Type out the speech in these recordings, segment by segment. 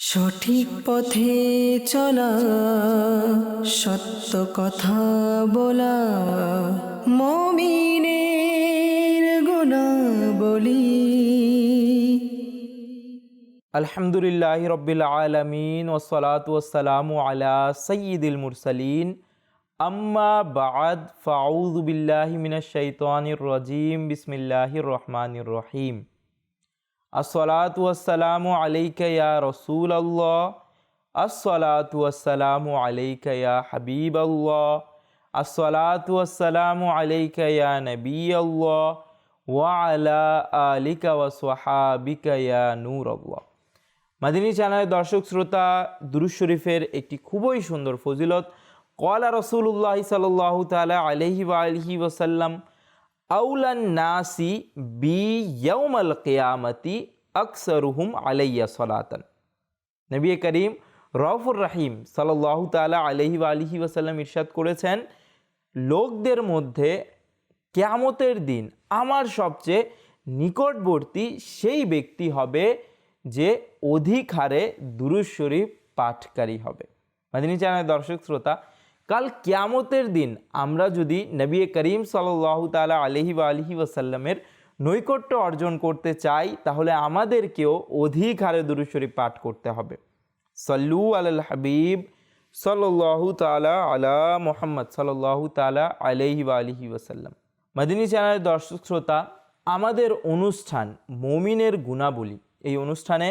সঠিক পথে চলা, সত্য কথা বলা, মমিনের গুণা বলি আলহামদুলিল্লাহ রবিল আলমিন ওসলাত ওসালাম আলা সঈদুল মুরসালিন। আম্মা বাদ ফাউজুবিল্লাহ মিনাশাইতানির রাজিম, বিসমিল্লাহির রহমানির রহিম। আসসালাত ওয়াসালাম আলাইকা ইয়া রসুল আল্লাহ আসসালাত ওয়াসালাম আলাইকা ইয়া হাবিব আল্লাহ আসসালাত ওয়াসালাম আলাইকা ইয়া নবী আল্লাহ ওয়া আলা আলিকা নূর আল্লাহ মাদিনী চ্যানেলের দর্শক শ্রোতা দুরুজ শরীফের একটি খুবই সুন্দর ফজিলত। কলা রসুল্লাহ সাল্লাহ তালা আলহি আলহি ওসাল্লাম আউলান নাসি বি ইয়ৌমাল কেয়ামতি আকসরুহুম আলাইয়া সলাতন নবী করিম রফুর রাহিম সাল্লাহ তালা আলহি আলহি ওসাল্লাম ইরশাদ করেছেন লোকদের মধ্যে কেয়ামতের দিন আমার সবচেয়ে নিকটবর্তী সেই ব্যক্তি হবে যে অধিক হারে দুরুজ শরীফ পাঠকারী হবে। মাদিনী চ্যানেল দর্শক, শ্রোতা কাল কিয়ামতের দিন আমরা যদি নবী করিম সাল্লাহ তালা আলহি বা আলহি ওয়াসাল্লামের নৈকট্য অর্জন করতে চাই, তাহলে আমাদেরকেও অধিক হারে দুরুজ শরীফ পাঠ করতে হবে। সল্লু আল হাবিব সাল্লাহ তালা আলা মোহাম্মদ সাল্লাহ তালা আলহি বা আলহি ওয়াসাল্লাম। মাদিনী চ্যানেলের দর্শক শ্রোতা, আমাদের অনুষ্ঠান মমিনের গুণাবলী, এই অনুষ্ঠানে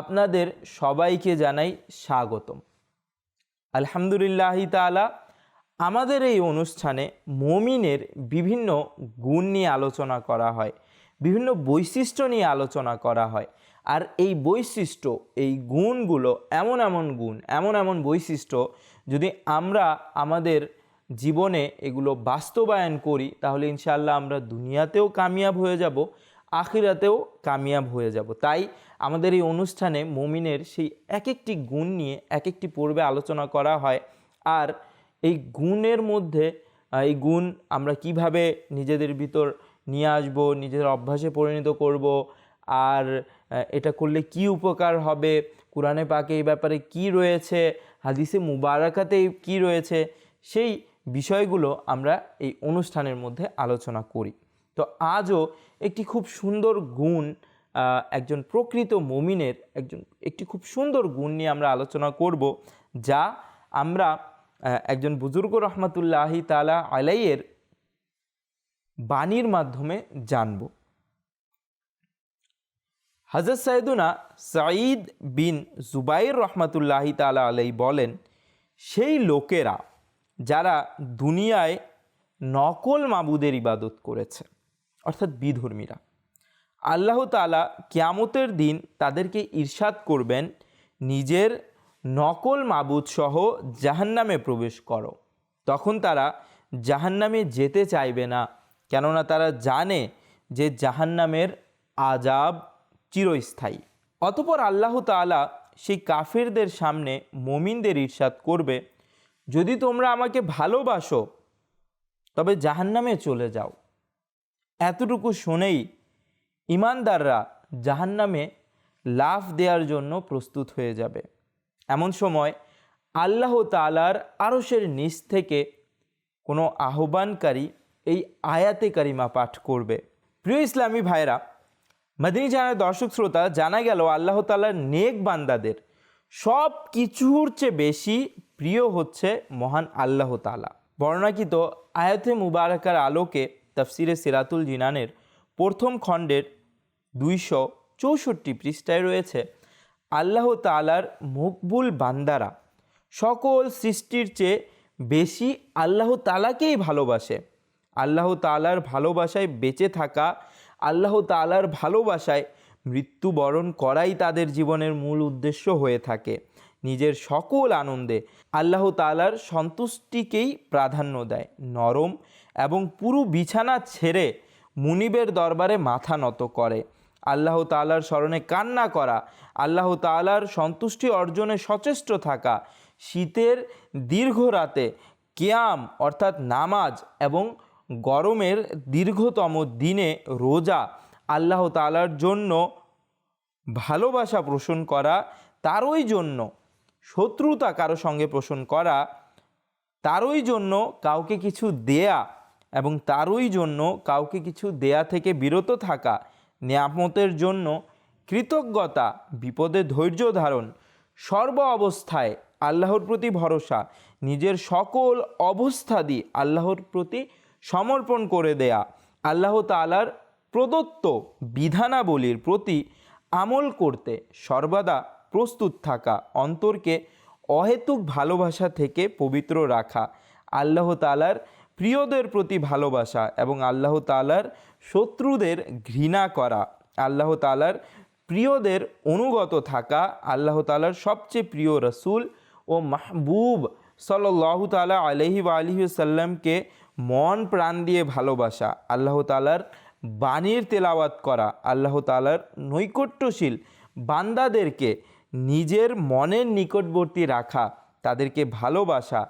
আপনাদের সবাইকে জানাই স্বাগতম। আলহামদুলিল্লাহ তালা আমাদের এই অনুষ্ঠানে মমিনের বিভিন্ন গুণ নিয়ে আলোচনা করা হয়, বিভিন্ন বৈশিষ্ট্য নিয়ে আলোচনা করা হয়। আর এই বৈশিষ্ট্য, এই গুণগুলো এমন এমন গুণ, এমন এমন বৈশিষ্ট্য যদি আমরা আমাদের জীবনে এগুলো বাস্তবায়ন করি, তাহলে ইনশাল্লাহ আমরা দুনিয়াতেও কামিয়াব হয়ে যাব। আখিরাতেও কামিয়াব হয়ে যাব। তাই আমাদের এই অনুষ্ঠানে মমিনের সেই এক একটি গুণ নিয়ে এক একটি পর্বে আলোচনা করা হয়। আর এই গুণের মধ্যে এই গুণ আমরা কীভাবে নিজেদের ভিতর নিয়ে আসব, নিজেদের অভ্যাসে পরিণত করব, আর এটা করলে কি উপকার হবে, কোরআনে পাকে এই ব্যাপারে কি রয়েছে, হাদিসে মুবারাকাতে কি রয়েছে, সেই বিষয়গুলো আমরা এই অনুষ্ঠানের মধ্যে আলোচনা করি। তো আজও একটি খুব সুন্দর গুণ একজন প্রকৃত মমিনের একজন, একটি খুব সুন্দর গুণ নিয়ে আমরা আলোচনা করব, যা আমরা একজন বুজুর্গ রহমতুল্লাহি তালা আলাইয়ের বাণীর মাধ্যমে জানব। হজরত সৈদুনা সাঈদ বিন জুবাইর রহমতুল্লাহি তালা আলাই বলেন, সেই লোকেরা যারা দুনিয়ায় নকল মাবুদের ইবাদত করেছে অর্থাৎ বিধর্মীরা। আল্লাহ তালা কিয়ামতের দিন তাদেরকে ঈর্ষাদ করবেন, নিজের নকল মাবুদ সহ জাহান্নামে প্রবেশ করো। তখন তারা জাহান্নামে যেতে চাইবে না, কেননা তারা জানে যে জাহান্নামের আজাব চিরস্থায়ী। অতপর আল্লাহ তালা সেই কাফেরদের সামনে মমিনদের ঈর্ষাদ করবে, যদি তোমরা আমাকে ভালোবাসো, তবে জাহান্নামে চলে যাও। এতটুকু শুনেই ইমানদাররা জাহান্নামে লাভ দেওয়ার জন্য প্রস্তুত হয়ে যাবে। এমন সময় আল্লাহ তালার আরসের নিচ থেকে কোনো আহ্বানকারী এই আয়াতে কারিমা পাঠ করবে। প্রিয় ইসলামী ভাইরা মাদিনী জানার দর্শক শ্রোতা, জানা গেল আল্লাহ তালার নেক বান্দাদের সব কিছুর চেয়ে বেশি প্রিয় হচ্ছে মহান আল্লাহ তালা বর্ণাকিত আয়াতে মুবারকার আলোকে তফসিরে সিরাতুল জিনানের প্রথম খণ্ডের দুইশো চৌষট্টি পৃষ্ঠায় রয়েছে, আল্লাহ তালার মকবুল বান্দারা সকল সৃষ্টির চেয়ে বেশি আল্লাহ তালাকেই ভালোবাসে। আল্লাহ তালার ভালোবাসায় বেঁচে থাকা, আল্লাহ তালার ভালোবাসায় মৃত্যুবরণ করাই তাদের জীবনের মূল উদ্দেশ্য হয়ে থাকে, নিজের সকল আনন্দে। আল্লাহ তালার সন্তুষ্টিকেই প্রাধান্য দেয়, নরম এবং পুরো বিছানা ছেড়ে মুনিবের দরবারে মাথা নত করে। আল্লাহ তালার স্মরণে কান্না করা, আল্লাহ তালার সন্তুষ্টি অর্জনে সচেষ্ট থাকা, শীতের দীর্ঘ রাতে কেয়াম অর্থাৎ নামাজ এবং গরমের দীর্ঘতম দিনে রোজা আল্লাহ তালার জন্য ভালোবাসা পোষণ করা, তারই জন্য শত্রুতা কারও সঙ্গে পোষণ করা, তারই জন্য কাউকে কিছু দেয়া এবং তারই জন্য কাউকে কিছু দেয়া থেকে বিরত থাকা, নিয়ামতের জন্য কৃতজ্ঞতা, বিপদে ধৈর্য ধারণ, সর্ব অবস্থায় আল্লাহর প্রতি ভরসা, নিজের সকল অবস্থা অবস্থাদি আল্লাহর প্রতি সমর্পণ করে দেয়া, আল্লাহ তালার প্রদত্ত বিধানাবলীর প্রতি আমল করতে সর্বদা প্রস্তুত থাকা, অন্তরকে অহেতুক ভালোবাসা থেকে পবিত্র রাখা, আল্লাহ তালার প্রিয়দের প্রতি ভালোবাসা এবং আল্লাহ তালার শত্রুদের ঘৃণা করা। আল্লাহ তালার প্রিয়দের অনুগত থাকা, আল্লাহ তালার সবচেয়ে প্রিয় রসুল ও মাহবুব সাল্লাহ তালা আলহি আলহি সাল্লামকে মন প্রাণ দিয়ে ভালোবাসা। আল্লাহ তালার বাণীর তেলাওয়াত করা, আল্লাহ তালার নৈকট্যশীল বান্দাদেরকে নিজের মনের নিকটবর্তী রাখা, তাদেরকে ভালোবাসা,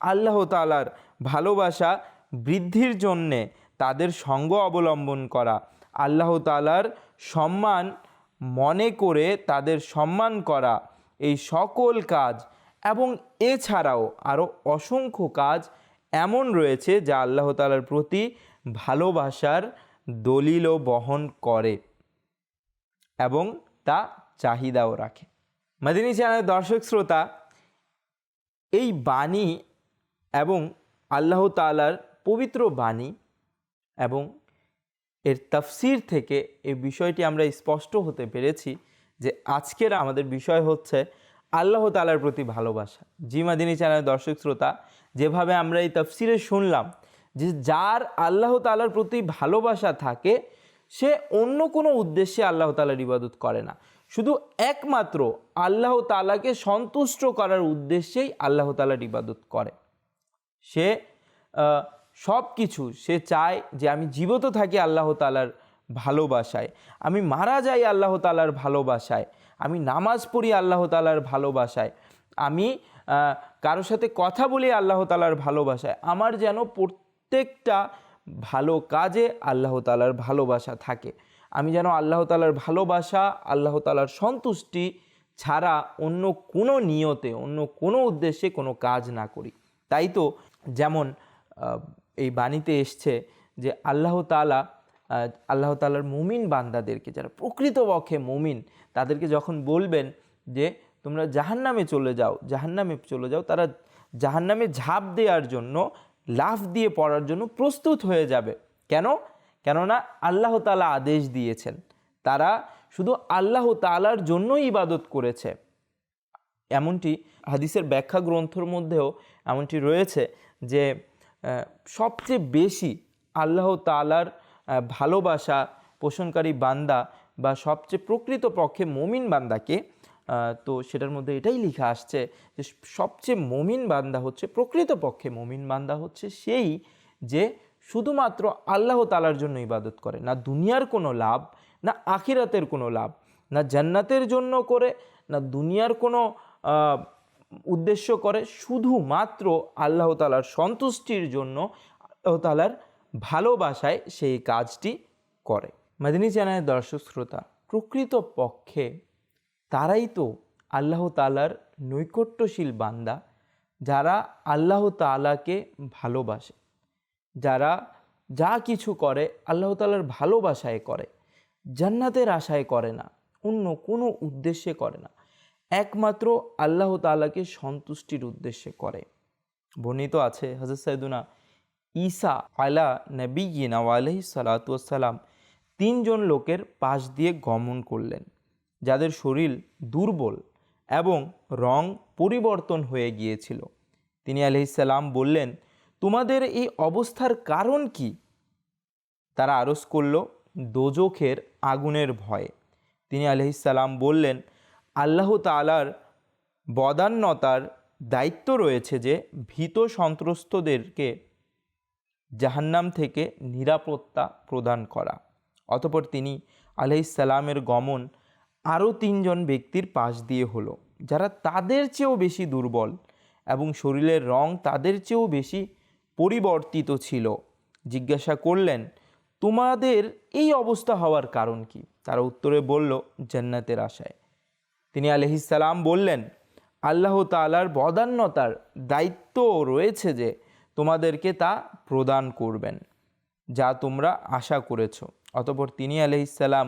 আল্লাহ তালার ভালোবাসা বৃদ্ধির জন্যে তাদের সঙ্গ অবলম্বন করা। আল্লাহ তালার সম্মান মনে করে তাদের সম্মান করা এই সকল কাজ এবং এছাড়াও আরও অসংখ্য কাজ এমন রয়েছে যা আল্লাহ তালার প্রতি ভালোবাসার দলিলও বহন করে এবং তা চাহিদাও রাখে। মাদিনী চ্যানেলের দর্শক শ্রোতা, এই বাণী এবং আল্লাহ তালার পবিত্র বাণী এবং এর তাফসির থেকে এই বিষয়টি আমরা স্পষ্ট হতে পেরেছি যে আজকের আমাদের বিষয় হচ্ছে আল্লাহ তালার প্রতি ভালোবাসা। জি মাদিনী চ্যানেলের দর্শক শ্রোতা, যেভাবে আমরা এই তাফসিরে শুনলাম যে যার আল্লাহ তালার প্রতি ভালোবাসা থাকে, সে অন্য কোনো উদ্দেশ্যে আল্লাহ তালার ইবাদত করে না। শুধু একমাত্র আল্লাহ তালাকে সন্তুষ্ট করার উদ্দেশ্যেই আল্লাহ তালার ইবাদত করে। সে সব কিছু সে চায় যে আমি জীবিত থাকি আল্লাহ তালার ভালোবাসায়। আমি মারা যাই আল্লাহ তালার ভালোবাসায়। আমি নামাজ পড়ি আল্লাহ তালার ভালোবাসায়। আমি কারোর সাথে কথা বলি আল্লাহ তালার ভালোবাসায়। আমার যেন প্রত্যেকটা ভালো কাজে আল্লাহ তালার ভালোবাসা থাকে। আমি যেন আল্লাহ তালার ভালোবাসা, আল্লাহ তালার সন্তুষ্টি ছাড়া অন্য কোনো নিয়তে, অন্য কোনো উদ্দেশ্যে কোনো কাজ না করি। তাই তো যেমন এই বাণীতে এসছে যে আল্লাহ তালা আল্লাহ তালার মুমিন বান্দাদেরকে, যারা প্রকৃতপক্ষে মুমিন, তাদেরকে যখন বলবেন যে তোমরা জাহান্নামে চলে যাও, জাহান্নামে চলে যাও, তারা জাহান্নামে ঝাঁপ দেওয়ার জন্য, লাফ দিয়ে পড়ার জন্য প্রস্তুত হয়ে যাবে। কেন? কেননা আল্লাহ তালা আদেশ দিয়েছেন। তারা শুধু আল্লাহ তালার জন্যই ইবাদত করেছে। এমনটি হাদিসের ব্যাখ্যা গ্রন্থর মধ্যেও এমনটি রয়েছে যে সবচেয়ে বেশি আল্লাহ তালার ভালোবাসা পোষণকারী বান্দা বা সবচেয়ে প্রকৃত পক্ষে মমিন বান্দাকে তো সেটার মধ্যে এটাই লেখা আসছে যে, সবচেয়ে মমিন বান্দা হচ্ছে, প্রকৃত পক্ষে মমিন বান্দা হচ্ছে সেই যে শুধুমাত্র আল্লাহ তালার জন্য ইবাদত করে, না দুনিয়ার কোনো লাভ, না আখিরাতের কোনো লাভ, না জান্নাতের জন্য করে, না দুনিয়ার কোনো উদ্দেশ্য করে শুধুমাত্র আল্লাহ তালার সন্তুষ্টির জন্য আল্লাহ তালার ভালোবাসায় সেই কাজটি করে। মাদিনী চ্যানেলের দর্শক শ্রোতা, প্রকৃত পক্ষে তারাই তো আল্লাহ তালার নৈকট্যশীল বান্দা যারা আল্লাহ তালাকে ভালোবাসে, যারা যা কিছু করে আল্লাহ তালার ভালোবাসায় করে, জান্নাতের আশায় করে না, অন্য কোনো উদ্দেশ্যে করে না। একমাত্র আল্লাহ তালাকে সন্তুষ্টির উদ্দেশ্যে করে। বর্ণিত আছে হজরত সাইদুনা ঈসা আলা নবীনা আলহি সালাতাম তিনজন লোকের পাশ দিয়ে গমন করলেন, যাদের শরীর দুর্বল এবং রং পরিবর্তন হয়ে গিয়েছিল। তিনি আলহিসাল্লাম বললেন, তোমাদের এই অবস্থার কারণ কি? তারা আরজ করল, দোজখের আগুনের ভয়ে। তিনি আলহিসাল্লাম বললেন আল্লাহ তালার বদান্যতার দায়িত্ব রয়েছে যে ভীত সন্ত্রস্তদেরকে জাহান্নাম থেকে নিরাপত্তা প্রদান করা। অতপর তিনি আলহিসাল্লামের গমন আরও তিনজন ব্যক্তির পাশ দিয়ে হলো, যারা তাদের চেয়েও বেশি দুর্বল এবং শরীরের রং তাদের চেয়েও বেশি পরিবর্তিত ছিল। জিজ্ঞাসা করলেন, তোমাদের এই অবস্থা হওয়ার কারণ কি? তারা উত্তরে বলল, জান্নাতের আশায়। তিনি আলহিসাল্লাম বললেন, আল্লাহ তালার বদান্যতার দায়িত্ব রয়েছে যে তোমাদেরকে তা প্রদান করবেন, যা তোমরা আশা করেছ। অতপর তিনি আলহিসাল্লাম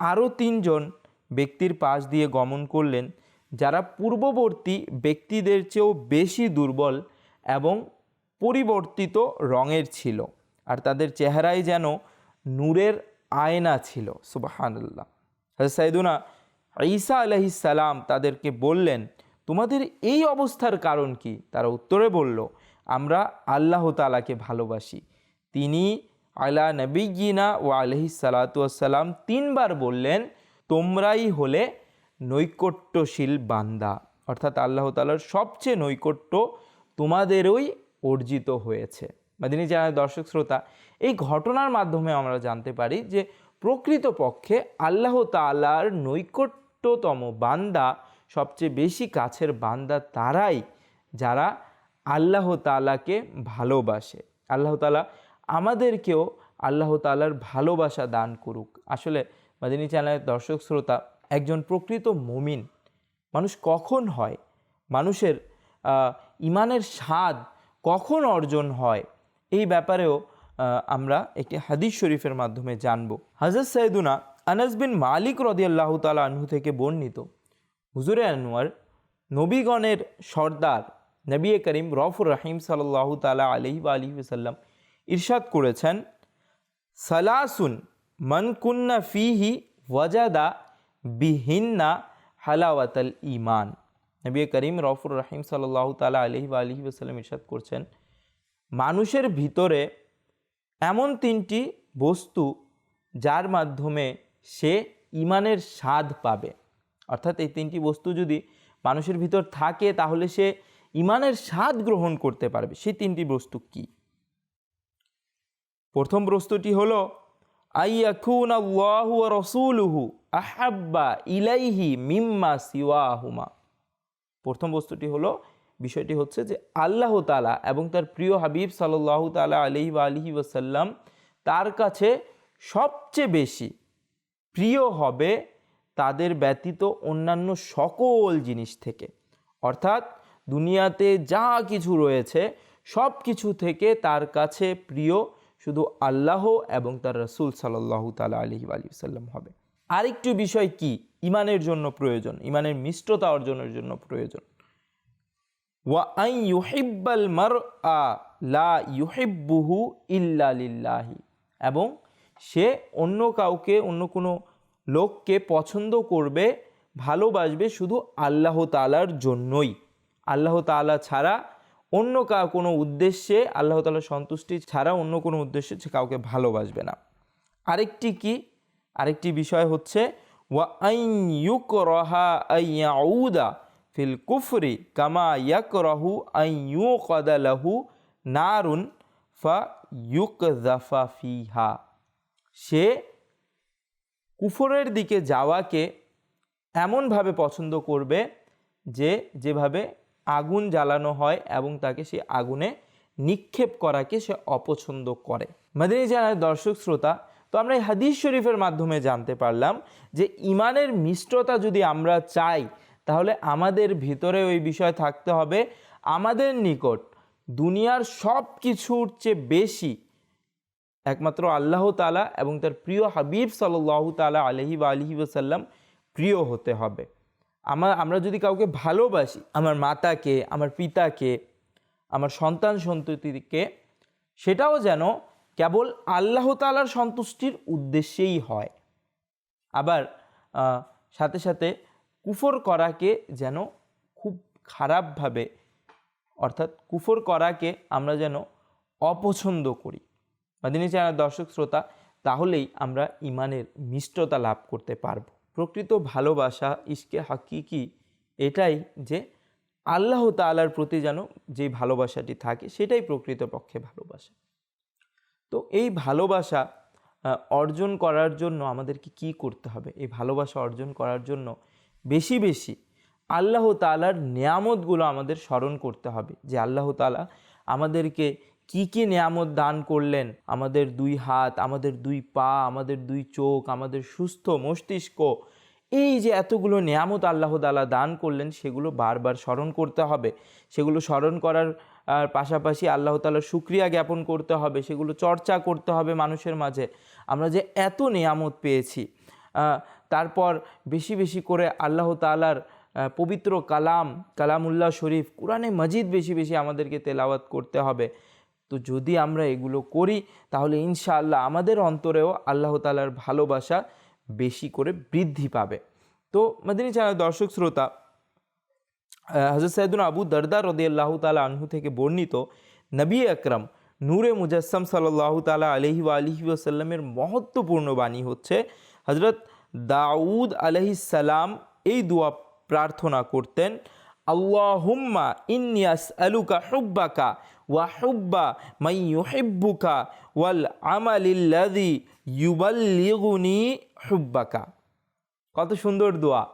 আরও তিনজন ব্যক্তির পাশ দিয়ে গমন করলেন, যারা পূর্ববর্তী ব্যক্তিদের চেয়েও বেশি দুর্বল এবং পরিবর্তিত রঙের ছিল, আর তাদের চেহারায় যেন নূরের আয়না ছিল। সুবাহান্লাহ সাইদুনা ঈসা আলহিসাল্লাম তাদেরকে বললেন, তোমাদের এই অবস্থার কারণ কি? তারা উত্তরে বলল, আমরা আল্লাহ তালাকে ভালোবাসি। তিনি আলা নবীনা ও আলহি সালাতাম তিনবার বললেন, তোমরাই হলে নৈকট্যশীল বান্দা। অর্থাৎ আল্লাহ তালার সবচেয়ে নৈকট্য তোমাদেরই অর্জিত হয়েছে। মাদিনী জানায় দর্শক শ্রোতা, এই ঘটনার মাধ্যমে আমরা জানতে পারি যে প্রকৃতপক্ষে আল্লাহ তালার নৈকট্যতম বান্দা, সবচেয়ে বেশি কাছের বান্দা তারাই যারা আল্লাহ তালাকে ভালোবাসে। আল্লাহ তালা আমাদেরকেও আল্লাহ তালার ভালোবাসা দান করুক। আসলে মাদিনী চ্যানেলের দর্শক, শ্রোতা, একজন প্রকৃত মুমিন মানুষ কখন হয়? মানুষের ইমানের স্বাদ কখন অর্জন হয়? এই ব্যাপারেও আমরা একটি হাদিস শরীফের মাধ্যমে জানব। হাজরত সৈয়দুনা আনাস বিন মালিক রদিয়াল্লাহ তালা আনহু থেকে বর্ণিত। হুজুরে আনোয়ার, নবীগণের সর্দার নবী করিম রফুর রাহিম সাল্লাহ তালা আলহি বা আলহি সাল্লাম ইরশাদ করেছেন, সালাসুন মনকুন্না ফিহি ওয়াজাদা বিহিন্না হালাওয়াতাল ইমান নবী করিম রফুর রাহিম সাল্লাহ তালা আলহি বা আলহি সাল্লাম ইরশাদ করছেন, মানুষের ভিতরে এমন তিনটি বস্তু যার মাধ্যমে সে ইমানের স্বাদ পাবে। অর্থাৎ এই তিনটি বস্তু যদি মানুষের ভিতর থাকে, তাহলে সে ইমানের স্বাদ গ্রহণ করতে পারবে। সেই তিনটি বস্তু কি? প্রথম বস্তুটি হলো রসুলুহু আহাব্বা ইলাইহি মিম্মা সিওয়াহুমা। প্রথম বস্তুটি হলো, বিষয়টি হচ্ছে যে আল্লাহ তালা এবং তার প্রিয় হাবিব সাল্লাহ তালা আলহি বা আলহি ওসাল্লাম তার কাছে সবচেয়ে বেশি প্রিয় হবে তাদের ব্যতীত অন্যান্য সকল জিনিস থেকে। অর্থাৎ দুনিয়াতে যা কিছু রয়েছে, সব কিছু থেকে তার কাছে প্রিয় শুধু আল্লাহ এবং তার রসুল সাল্লাহ তালা আলহি আলী সাল্লাম হবে। আরেকটি বিষয় কি? ইমানের জন্য প্রয়োজন, ইমানের মিষ্টতা অর্জনের জন্য প্রয়োজন। ওয়া আই ইউহিব্বাল মার আ লা ইউহিব্বুহু ইল্লা লিল্লাহি এবং সে অন্য কাউকে, অন্য কোনো লোককে পছন্দ করবে, ভালোবাসবে শুধু আল্লাহ তালার জন্যই। আল্লাহ তালা ছাড়া অন্য কা, কোনো উদ্দেশ্যে, আল্লাহ তালার সন্তুষ্টি ছাড়া অন্য কোনো উদ্দেশ্যে সে কাউকে ভালোবাসবে না। আরেকটি কি? আরেকটি বিষয় হচ্ছে, ওয়া আইন ইউক রহা আইয়াউদা ফিল কুফরি কামা ইয়াক রহু আই ইউ কদালাহু নারুন ফা ইউক জাফা ফিহা। সে কুফরের দিকে যাওয়াকে এমনভাবে পছন্দ করবে যে যেভাবে আগুন জ্বালানো হয় এবং তাকে সে আগুনে নিক্ষেপ করাকে সে অপছন্দ করে। মাদিনী জানার দর্শক শ্রোতা, তো আমরা এই হাদিস শরীফের মাধ্যমে জানতে পারলাম যে ইমানের মিষ্টতা যদি আমরা চাই, তাহলে আমাদের ভিতরে ওই বিষয় থাকতে হবে, আমাদের নিকট দুনিয়ার সব কিছুর চেয়ে বেশি একমাত্র আল্লাহ তালা এবং তার প্রিয় হাবিব সাল্লাহ তালা আলহি বা আলহি ওসাল্লাম প্রিয় হতে হবে। আমার, আমরা যদি কাউকে ভালোবাসি, আমার মাতাকে, আমার পিতাকে, আমার সন্তান সন্ততিকে, সেটাও যেন কেবল আল্লাহ তালার সন্তুষ্টির উদ্দেশ্যেই হয়। আবার সাথে সাথে কুফর করাকে যেন খুব খারাপভাবে, অর্থাৎ কুফর করাকে আমরা যেন অপছন্দ করি। মাদিনী চ্যানেল দর্শক শ্রোতা, তাহলেই আমরা ইমানের মিষ্টতা লাভ করতে পারব। প্রকৃত ভালোবাসা ইস্কে হাকিকি, এটাই যে আল্লাহ তালার প্রতি যেন যে ভালোবাসাটি থাকে, সেটাই প্রকৃতপক্ষে ভালোবাসা। তো এই ভালোবাসা অর্জন করার জন্য আমাদেরকে কি করতে হবে? এই ভালোবাসা অর্জন করার জন্য বেশি বেশি আল্লাহ তালার নিয়ামতগুলো আমাদের স্মরণ করতে হবে। যে আল্লাহ তালা আমাদেরকে কি কি নিয়ামত দান করলেন? আমাদের দুই হাত, আমাদের দুই পা, আমাদের দুই চোখ, আমাদের সুস্থ মস্তিষ্ক। এই যে এতগুলো নিয়ামত আল্লাহ তালা দান করলেন, সেগুলো বারবার স্মরণ করতে হবে। সেগুলো স্মরণ করার পাশাপাশি আল্লাহ তালার সুক্রিয়া জ্ঞাপন করতে হবে, সেগুলো চর্চা করতে হবে মানুষের মাঝে। আমরা যে এত নিয়ামত পেয়েছি তারপর বেশি বেশি করে আল্লাহ তালার পবিত্র কালাম, কালামুল্লাহ শরীফ, কোরআনে মজিদ বেশি বেশি আমাদেরকে তেলাওয়াত করতে হবে। তো যদি আমরা এগুলো করি, তাহলে ইনশাআল্লাহ আমাদের অন্তরেও আল্লাহ তালার ভালোবাসা বেশি করে বৃদ্ধি পাবে। তো মাদিনী চ্যানেল দর্শক শ্রোতা হজরত সৈয়দুল আবু দরদা রদিয়াল্লাহ তালা আনহু থেকে বর্ণিত নবী আকরম নূরে মুজাসম সাল্লাহ তালা আলহি আলহি ওসাল্লামের মহত্বপূর্ণ বাণী হচ্ছে হজরত দাউদ আলহিসাল্লাম এই দোয়া প্রার্থনা করতেন, আল্লাহুম্মা ইন্নিয়াস আলুকা হুব্বাকা ওয়া হুব্বা মাই ইউহিব্বুকা ওয়াল আমালিল্লাযী ইউবাল্লিগুনি হুব্বাকা। কত সুন্দর দোয়া।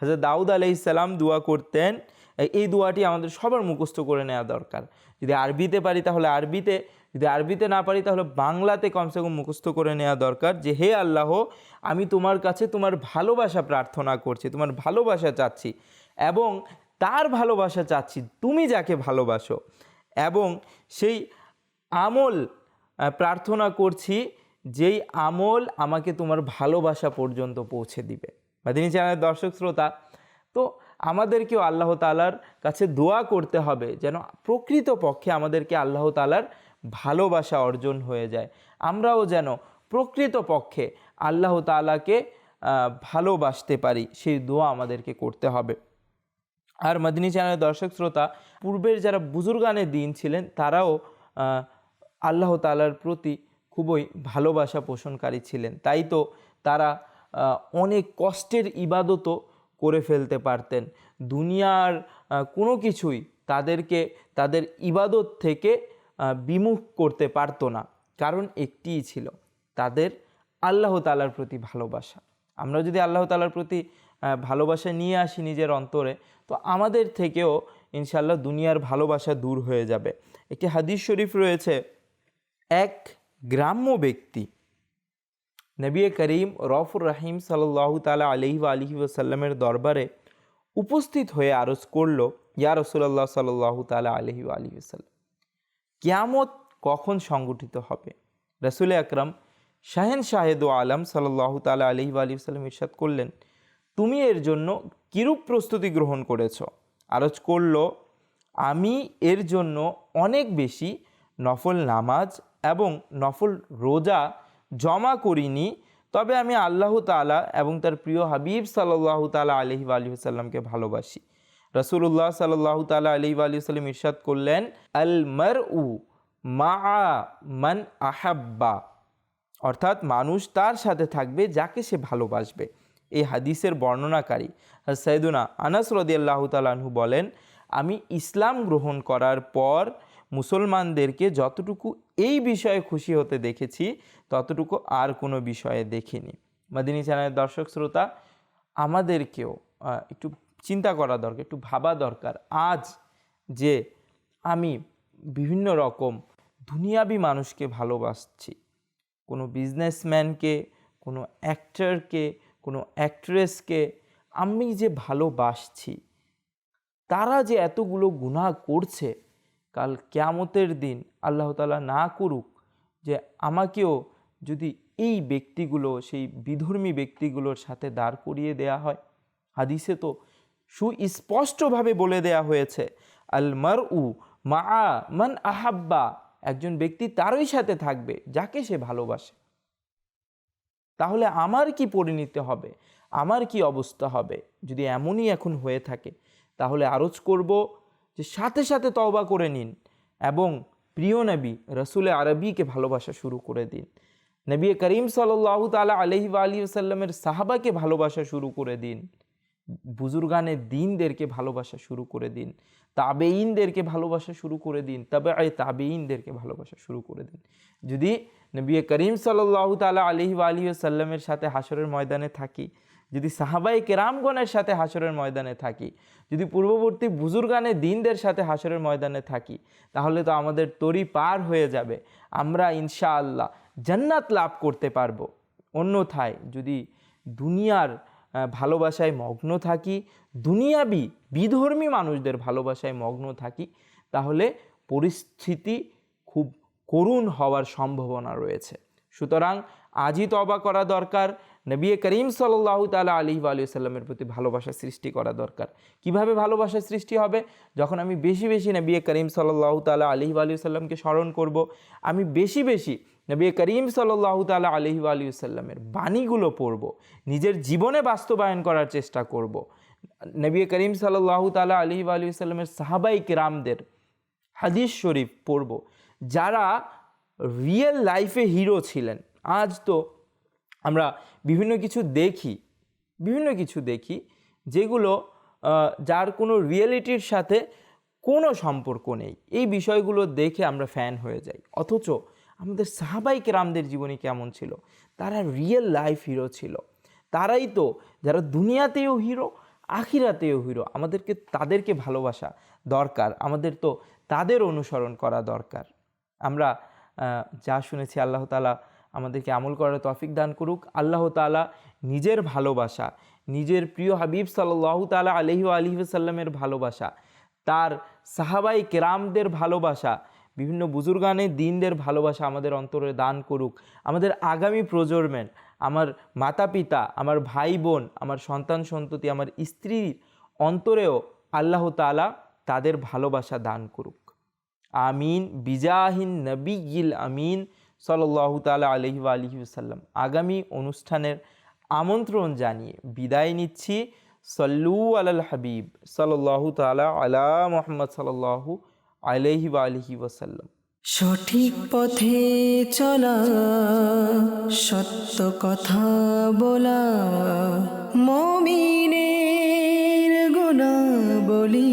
হাজরত দাউদ আলাইসাল্লাম দোয়া করতেন। এই দোয়াটি আমাদের সবার মুখস্থ করে নেওয়া দরকার। যদি আরবিতে পারি তাহলে আরবিতে, যদি আরবিতে না পারি তাহলে বাংলাতে কমসে কম মুখস্থ করে নেওয়া দরকার যে, হে আল্লাহ, আমি তোমার কাছে তোমার ভালোবাসা প্রার্থনা করছি, তোমার ভালোবাসা চাচ্ছি এবং তার ভালোবাসা চাচ্ছি, তুমি যাকে ভালোবাসো। এবং সেই আমল প্রার্থনা করছি যেই আমল আমাকে তোমার ভালোবাসা পর্যন্ত পৌঁছে দিবে। মাদিনী চ্যানেলের দর্শক শ্রোতা, তো আমাদেরকেও আল্লাহ তালার কাছে দোয়া করতে হবে যেন প্রকৃত পক্ষে আমাদেরকে আল্লাহ তালার ভালোবাসা অর্জন হয়ে যায়। আমরাও যেন প্রকৃত পক্ষে আল্লাহ তালাকে ভালোবাসতে পারি, সেই দোয়া আমাদেরকে করতে হবে। আর মদিনী চ্যানেলের দর্শক শ্রোতা, পূর্বের যারা বুজুর্গানের দিন ছিলেন, তারাও আল্লাহ তালার প্রতি খুবই ভালোবাসা পোষণকারী ছিলেন। তাই তো তারা অনেক কষ্টের ইবাদতও করে ফেলতে পারতেন। দুনিয়ার কোনো কিছুই তাদেরকে, তাদের ইবাদত থেকে বিমুখ করতে পারতো না। কারণ একটিই ছিল, তাদের আল্লাহ তালার প্রতি ভালোবাসা। আমরা যদি আল্লাহ তালার প্রতি ভালোবাসা নিয়ে আসি নিজের অন্তরে, তো আমাদের থেকেও ইনশাল্লাহ দুনিয়ার ভালোবাসা দূর হয়ে যাবে। একটি হাদিস শরীফ রয়েছে, এক গ্রাম্য ব্যক্তি, নবী করিম রফুর রাহিম সাল্লাহ তালা আলহি আলহি ওসাল্লামের দরবারে উপস্থিত হয়ে আরজ করল, ইয়া রসুল্লাহ সাল্লাহ তালা আলহি আলহি ওসাল্লাম কিয়ামত কখন সংগঠিত হবে? রসুল আকরম শাহেন শাহেদ আলম সাল্লাহ তালা আলহি আলহি সাল্লাম ইরশাদ করলেন তুমি এর জন্য কিরূপ প্রস্তুতি গ্রহণ করেছ? আরজ করল, আমি এর জন্য অনেক বেশি নফল নামাজ এবং নফল রোজা জমা করিনি, তবে আমি আল্লাহ তালা এবং তার প্রিয় হাবিব সাল্লাহ তালা আলহি আলহি সাল্লামকে ভালোবাসি। রসুল্লাহ সাল্লাহ তালা আলহি আলহি সাল্লাম ইরশাদ করলেন, আল মর উ মা মান আহাব্বা। অর্থাৎ মানুষ তার সাথে থাকবে যাকে সে ভালোবাসবে। এই হাদিসের বর্ণনাকারী। সৈদুনা আনাস রদিয়াল্লাহ তালাহু বলেন, আমি ইসলাম গ্রহণ করার পর মুসলমানদেরকে যতটুকু এই বিষয়ে খুশি হতে দেখেছি, ততটুকু আর কোনো বিষয়ে দেখিনি। মাদিনী চ্যানেলের দর্শক শ্রোতা, আমাদেরকেও একটু চিন্তা করা দরকার, একটু ভাবা দরকার। আজ যে আমি বিভিন্ন রকম দুনিয়াবি মানুষকে ভালোবাসছি, কোনো বিজনেসম্যানকে, কোনো অ্যাক্টরকে কোনো অ্যাক্ট্রেসকে আমি যে ভালোবাসছি, তারা যে এতগুলো গুনাহ করছে, কাল কেয়ামতের দিন আল্লাহ তালা না করুক যে আমাকেও যদি এই ব্যক্তিগুলো, সেই বিধর্মী ব্যক্তিগুলোর সাথে দাঁড় করিয়ে দেয়া হয়। হাদিসে তো সুস্পষ্টভাবে বলে দেয়া হয়েছে আল মার উ মা মান আহাব্বা। একজন ব্যক্তি তারই সাথে থাকবে, যাকে সে ভালোবাসে। তাহলে আমার কি পরিণতি হবে? আমার কি অবস্থা হবে? যদি এমনই এখন হয়ে থাকে, তাহলে আরজ করব যে সাথে সাথে তওবা করে নিন এবং প্রিয় নবী, রসুলে আরবিকে ভালোবাসা শুরু করে দিন। নবী করিম সাল্লাহ তালা আলহি আলী সাল্লামের সাহাবাকে ভালোবাসা শুরু করে দিন। বুজুর্গানের দিনদেরকে ভালোবাসা শুরু করে দিন তাবেইনদেরকে ভালোবাসা শুরু করে দিন তবে আই তাবেইনদেরকে ভালোবাসা শুরু করে দিন। যদি নবী করিম সাল্লাহ তালা আলহি আলী সাল্লামের সাথে হাসরের ময়দানে থাকি, যদি সাহাবাই কেরামগণের সাথে হাসরের ময়দানে থাকি, যদি পূর্ববর্তী বুজুর্গানের দিনদের সাথে হাসরের ময়দানে থাকি, তাহলে তো আমাদের তরি পার হয়ে যাবে। আমরা ইনশাআল্লাহ জান্নাত লাভ করতে পারব। অন্যথায় যদি দুনিয়ার ভালোবাসায় মগ্ন থাকি, দুনিয়াবি বিধর্মী মানুষদের ভালোবাসায় মগ্ন থাকি, তাহলে পরিস্থিতি খুব করুণ হওয়ার সম্ভাবনা রয়েছে। সুতরাং আজই তবা করা দরকার, নবী করিম সাল্লাহ তালা আলী আলিয়াল্লামের প্রতি ভালোবাসা সৃষ্টি করা দরকার। কীভাবে ভালোবাসা সৃষ্টি হবে? যখন আমি বেশি বেশি নবী করিম সাল্লাহ তালা আলী আলিয়াল্লামকে স্মরণ করব, আমি বেশি বেশি নবী করিম সাল্লাহ তালা আলহি আলিয়াল্লামের বাণীগুলো পড়ব, নিজের জীবনে বাস্তবায়ন করার চেষ্টা করব। নবী করিম সাল্লাহ তালা আলহি আলিয়াল্লামের সাহাবাই কিরামদের হাদিস শরীফ পড়ব, যারা রিয়েল লাইফে হিরো ছিলেন। আজ তো আমরা বিভিন্ন কিছু দেখি, বিভিন্ন কিছু দেখি, যেগুলো যার কোনো রিয়েলিটির সাথে কোনো সম্পর্ক নেই। এই বিষয়গুলো দেখে আমরা ফ্যান হয়ে যাই। অথচ আমাদের সাহাবাই কেরামদের জীবনী কেমন ছিল? তারা রিয়েল লাইফ হিরো ছিল। তারাই তো যারা দুনিয়াতেও হিরো আখিরাতেও হিরো আমাদেরকে, তাদেরকে ভালোবাসা দরকার। আমাদের তো তাদের অনুসরণ করা দরকার। আমরা যা শুনেছি আল্লাহ তালা আমাদেরকে আমল করার তফিক দান করুক। আল্লাহ তালা নিজের ভালোবাসা, নিজের প্রিয় হাবিব সাল্লাহ তালা আলহি আলহি সাল্লামের ভালোবাসা, তার সাহাবাই কেরামদের ভালোবাসা বিভিন্ন বুজুর্গানের দিনদের ভালোবাসা আমাদের অন্তরে দান করুক। আমাদের আগামী প্রজন্মের, আমার মাতা পিতা আমার ভাই বোন আমার সন্তান সন্ততি, আমার স্ত্রীর অন্তরেও আল্লাহ তালা তাদের ভালোবাসা দান করুক। আমিন। বিজাহিন নবীল আমিন সাল্লাহ তালা আলহি আলহি সাল্লাম আগামী অনুষ্ঠানের আমন্ত্রণ জানিয়ে বিদায় নিচ্ছি। সল্লু আলাল হাবিব সাল্লাহ তালা আলা মোহাম্মদ সাল্লাহু আলহি আলহি ওসাল্লাম সঠিক পথে চলা সত্য কথা বলা মমিনের গুণা বলি